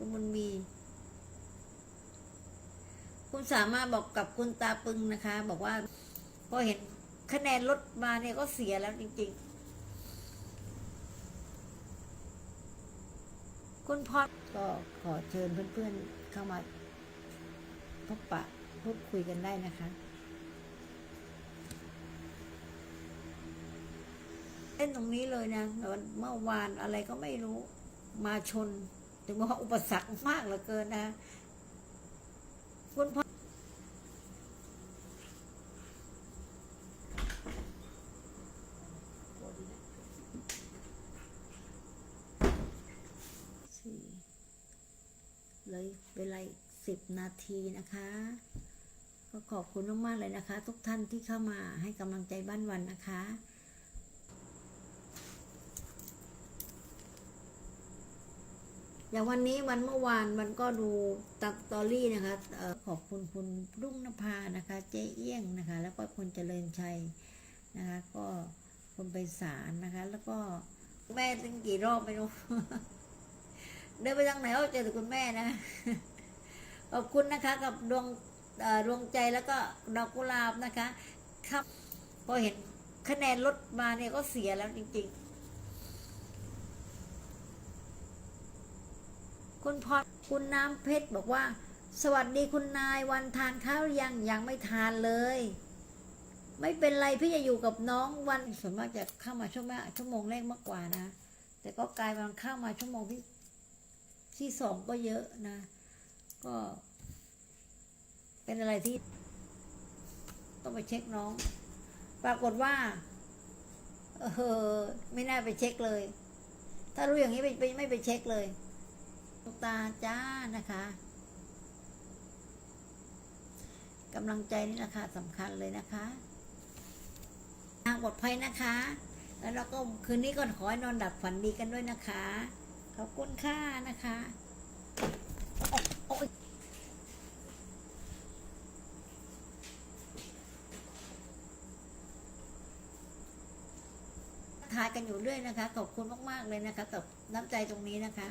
คุณบุญมี คุณสามารถบอกกับคุณตาปึงนะคะ บอกว่าพอเห็นคะแนนลดมาเนี่ยก็เสียแล้วจริง ๆ คุณพอก็ขอเชิญเพื่อน ๆ เข้ามาพบปะพูดคุยกันได้นะคะเล่นตรงนี้เลยนะเมื่อวานอะไรก็ไม่รู้มาชน ถึงว่าอุปสรรคมากเหลือเกินนะคุณพ่อเลยเวลาสิบนาทีนะคะ ก็ขอบคุณมากๆเลยนะคะ ทุกท่านที่เข้ามาให้กำลังใจบ้านวันนะคะ อย่างวันนี้วันเมื่อวานมันก็ดูตักตอรี่นะคะออขอบคุณคุณรุ่งนภานะคะ เจ๊เอี้ยงนะคะ แล้วก็คุณเจริญชัยนะคะ ก็คุณไปสารนะคะ แล้วก็แม่ตั้งกี่รอบไม่รู้เดินไปทางไหนก็เจอแต่คุณแม่นะขอบคุณนะคะ กับดวงดวงใจแล้วก็ดอกกุหลาบนะคะ ครับพอเห็นคะแนนลดมาเนี่ยก็เสียแล้วจริง ๆ คุณพรคุณน้ำเพชรบอกว่า สวัสดีคุณนายวันทานข้าวยังยังไม่ทานเลย ไม่เป็นไรพี่จะอยู่กับน้องวันส่วนมากจะเข้ามาชั่วโมงชั่วโมงแรกมากกว่านะ แต่ก็กลายเป็นเข้ามาชั่วโมงที่ที่สองก็เยอะนะ ก็ เป็นอะไรที่ ต้องไปเช็คน้อง ปรากฏว่า เออไม่น่าไปเช็คเลย ถ้ารู้อย่างนี้ไม่ไม่ไม่ไปเช็คเลย ตาจ้านะคะกำลังใจนี่แหละค่ะสำคัญเลยนะคะทางปลอดภัยนะคะ แล้วเราก็คืนนี้ก็ขอให้นอนดับฝันดีกันด้วยนะคะ ขอบคุณค่านะคะโอ๊ะโอ๊ยทายกันอยู่เรื่อยนะคะ ขอบคุณมาก ๆ เลยนะคะกับน้ำใจตรงนี้นะคะ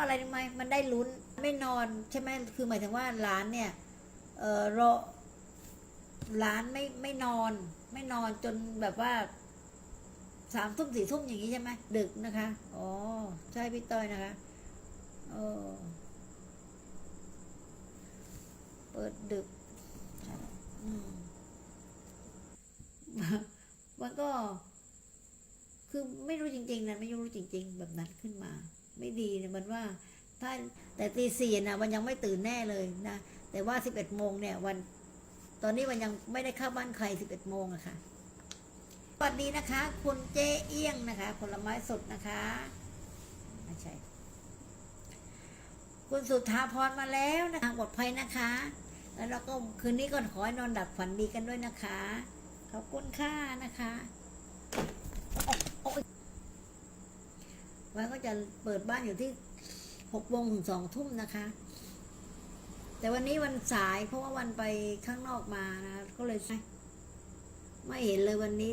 ะอะไรรู้ไหมมันได้ลุ้นไม่นอนใช่ไหมคือหมายถึงว่าหลานเนี่ยเออรอหลานไม่ไม่นอน ไม่นอนจนแบบว่าสามทุ่มสี่ทุ่มอย่างนี้ใช่ไหมดึกนะคะอ๋อใช่พี่ต้อยนะคะเออเปิดดึกมมันก็ คือไม่รู้จริง ๆนะไม่รู้จริง ๆ แบบนั้นขึ้นมา ไม่ดีเนะมันว่าถ้าแต่ตีสี่นะมันยังไม่ตื่นแน่เลยนะแต่ว่าสิบเอ็ดโมงเนี่ยวัน ตอนนี้มันยังไม่ได้เข้าบ้านใครสิบเอ็ดโมงอะค่ะสวัสดีนะคะ คุณเจเอี้ยงนะคะ ผลไม้สดนะคะไม่ใช่คุณสุธาพรมาแล้วนะคะปลอดภัยนะคะ แล้วเราก็คืนนี้ก็ขอให้นอนดับฝันดีกันด้วยนะคะ ขอบคุณค่านะคะโอ๊ะโอ๊ย วันก็จะเปิดบ้านอยู่ที่หกโมงถึงสองทุ่มนะคะ แต่วันนี้วันสายเพราะว่าวันไปข้างนอกมานะก็เลยไม่เห็นเลยวันนี้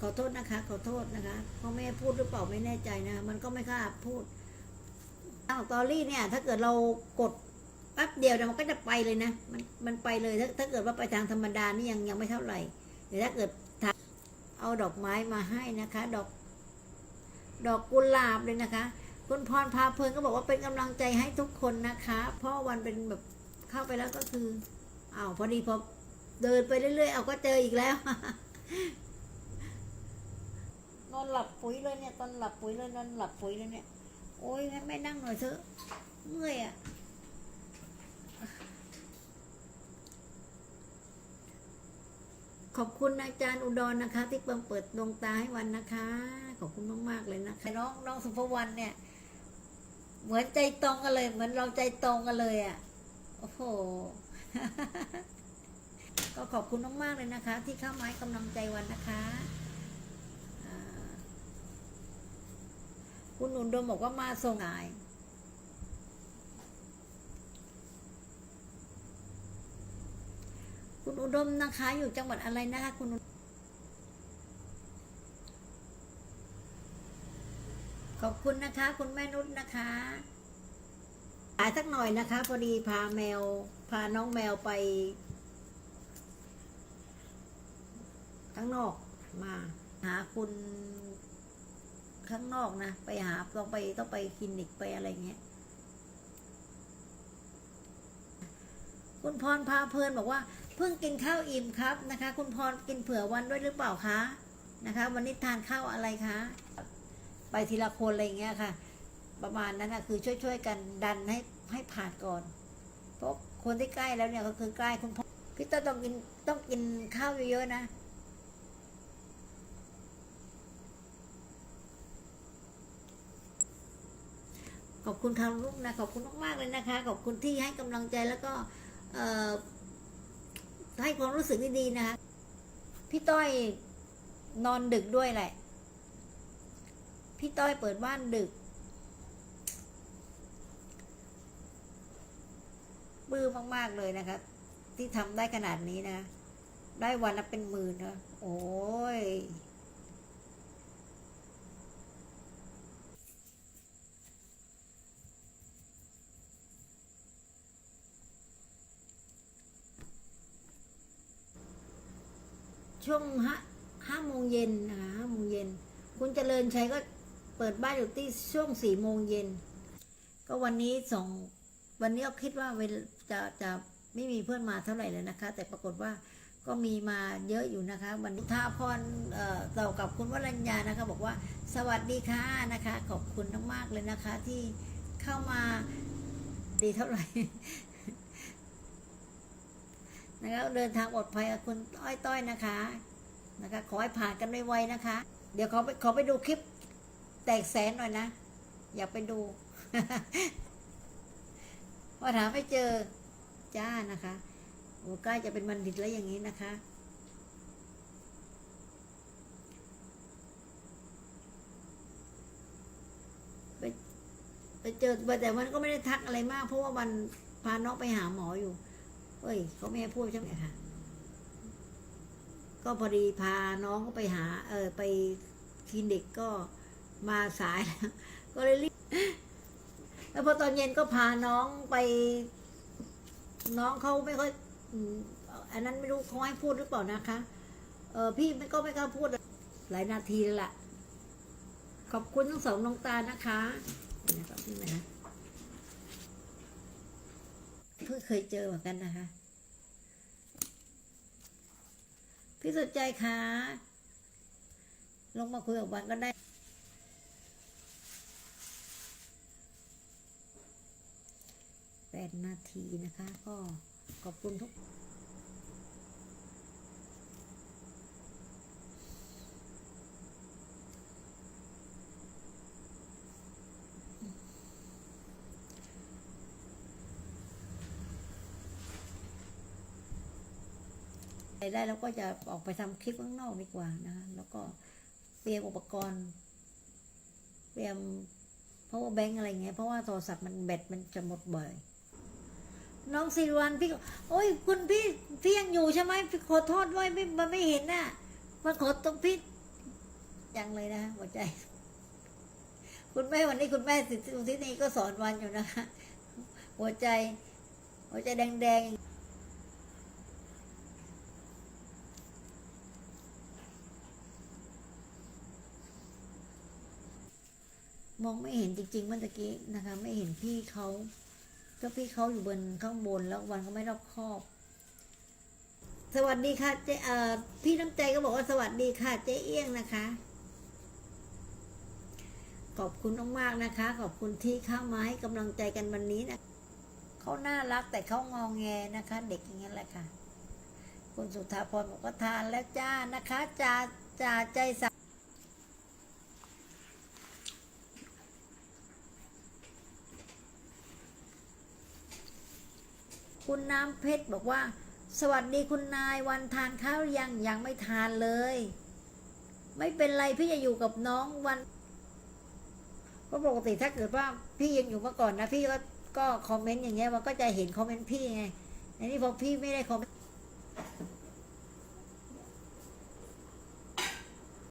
ขอโทษนะคะ ขอโทษนะคะพ่อแม่พูดหรือเปล่าไม่แน่ใจนะ มันก็ไม่กล้าพูดทางตอรี่เนี่ย ถ้าเกิดเรากดแป๊บเดียวเนี่ยมันก็จะไปเลยนะ มันมันไปเลยถ้าถ้าเกิดว่าไปทางธรรมดานี่ยังยังไม่เท่าไหร่แต่ถ้าเกิดเอาดอกไม้มาให้นะคะ ดอก ดอกกุหลาบเลยนะคะ คุณพรพาเพลินก็บอกว่าเป็นกำลังใจให้ทุกคนนะคะ เพราะวันเป็นแบบเข้าไปแล้วก็คืออ้าวพอดีพอเดินไปเรื่อยๆเอาก็เจออีกแล้วนอนหลับปุ๋ยเลยเนี่ยตอนหลับปุ๋ยเลยนอนหลับปุ๋ยเลยเนี่ย โอ้ยงั้นไม่นั่งหน่อยเถอะเมื่อยอะขอบคุณอาจารย์อุดรนะคะ ที่เปิดดวงตาให้วันนะคะ ขอบคุณมาก ๆ เลยนะคะน้องน้องสุภวรรณเนี่ย เหมือนใจตรงกันเลย เหมือนเราใจตรงกันเลยอะ โอ้โห ก็ขอบคุณมาก ๆ เลยนะคะ ที่เข้ามาให้กำลังใจวันนะคะคุณอุดมบอกว่ามาส่งงายคุณอุดมนะคะ อยู่จังหวัดอะไรนะคะคุณอุ ขอบคุณนะคะ คุณแม่นุชนะคะหายสักหน่อยนะคะ พอดีพาแมว พาน้องแมวไปข้างนอกมา หาคุณข้างนอกนะ ไปหาต้องไปต้องไปคลินิกไปอะไรเงี้ย คุณพรพาเพลินบอกว่าเพิ่งกินข้าวอิ่มครับนะคะ คุณพรกินเผื่อวันด้วยหรือเปล่าคะนะคะ วันนี้ทานข้าวอะไรคะ ไปทีละคนอะไรเงี้ยค่ะ ประมาณนั้นนะคือช่วยๆกันดันให้ให้ผ่านก่อน เพราะคนที่ใกล้แล้วเนี่ยก็คือใกล้คุณพ่อพี่ต้นต้องกินต้องกินข้าวเยอะๆนะขอบคุณค่ะลูกนะขอบคุณมากๆเลยนะคะ ขอบคุณที่ให้กำลังใจแล้วก็ให้ความรู้สึกดีๆนะคะพี่ต้อยนอนดึกด้วยแหละ พี่ต้อยเปิดบ้านดึก บื้อมาก ๆ เลยนะคะที่ทำได้ขนาดนี้นะ ได้วันละเป็นหมื่นนะโอ้ยช่วงห้าห้าโมงเย็นนะคะห้าโมงเย็น คุณเจริญชัยก็ เปิดบ้านอยู่ที่ช่วงสี่โมงเย็น ก็วันนี้สองวันนี้ก็คิดว่าจะจะไม่มีเพื่อนมาเท่าไหร่เลยนะคะ แต่ปรากฏว่าก็มีมาเยอะอยู่นะคะ วันนี้ท่าพรเอ่อต่อกับคุณวรัญญานะคะ บอกว่าสวัสดีค่ะนะคะ ขอบคุณมากๆเลยนะคะ ที่เข้ามาดีเท่าไหร่นะคะเดินทางปลอดภัยกับคุณอ้อยต้อยนะคะนะคะ ขอให้ผ่านกันไวๆนะคะ เดี๋ยวขอไปขอไปดูคลิป แตกแสนหน่อยนะ อยากไปดูว่าถามไม่เจอจ้านะคะโอ้ใกล้จะเป็นบันดิตแล้วอย่างนี้นะคะ ไปไปเจอแต่มันก็ไม่ได้ทักอะไรมาก เพราะว่าวันพาน้องไปหาหมออยู่เอ้ยเขาไม่ให้พูดใช่ไหมคะก็พอดีพาน้องเขาไปหา เออไปคลินิกก็ มาสายแล้วก็เลยรีบแล้วพอตอนเย็นก็พาน้องไป น้องเขาไม่ค่อยอันนั้นไม่รู้เขาให้พูดหรือเปล่านะคะเออพี่ไม่ก็ไม่กล้าพูด หลายนาทีแล้วล่ะ ขอบคุณทั้งสองน้องตานะคะเนะครับพี่นะเพิ่งเคยเจอเหมือนกันนะคะ พี่สุดใจคะลงมาคุยกับวันก็ได้ แปดนาทีนะคะ ก็ขอบคุณทุกได้แล้วก็จะออกไปทำคลิปข้างนอกดีกว่านะคะแล้วก็เตรียมอุปกรณ์ เตรียม power bank อะไรเงี้ยเพราะว่าโทรศัพท์มันแบตมันจะหมดบ่อย น้องสิริวันพี่โอ้ยคุณพี่พี่ยังอยู่ใช่ไหมพี่ขอโทษด้วยไม่มันไม่เห็นน่ะมันขอตรงพี่ยังเลยนะหัวใจ คุณแม่วันนี้คุณแม่สิทธิที่นี่ก็สอนวันอยู่นะคะ หัวใจ หัวใจแดงๆมองไม่เห็นจริงๆเมื่อกี้นะคะ ไม่เห็นพี่เขา ก็พี่เขาอยู่บนข้างบนแล้ววันก็ไม่รอบคอบ สวัสดีค่ะเจเอ่อพี่น้ำใจก็บอกว่าสวัสดีค่ะ เจ๊เอี้ยงนะคะ ขอบคุณมากๆนะคะ ขอบคุณที่เข้ามาให้กำลังใจกันวันนี้นะเขาน่ารักแต่เขางองแงนะคะ เด็กอย่างนี้แหละค่ะ คุณสุธาพรบอกว่าทานแล้วจ้านะคะจ่าจ่าใจสา คุณ น้ำเพชรบอกว่า สวัสดีคุณนายวันทานข้าวยังยังไม่ทานเลย ไม่เป็นไรพี่จะอยู่กับน้องวันเพราะปกติถ้าเกิดว่าพี่ยังอยู่เมื่อก่อนนะ พี่ก็ก็คอมเมนต์อย่างเงี้ยมันก็จะเห็นคอมเมนต์พี่ไงอันนี้พอพี่ไม่ได้คอมเมนต์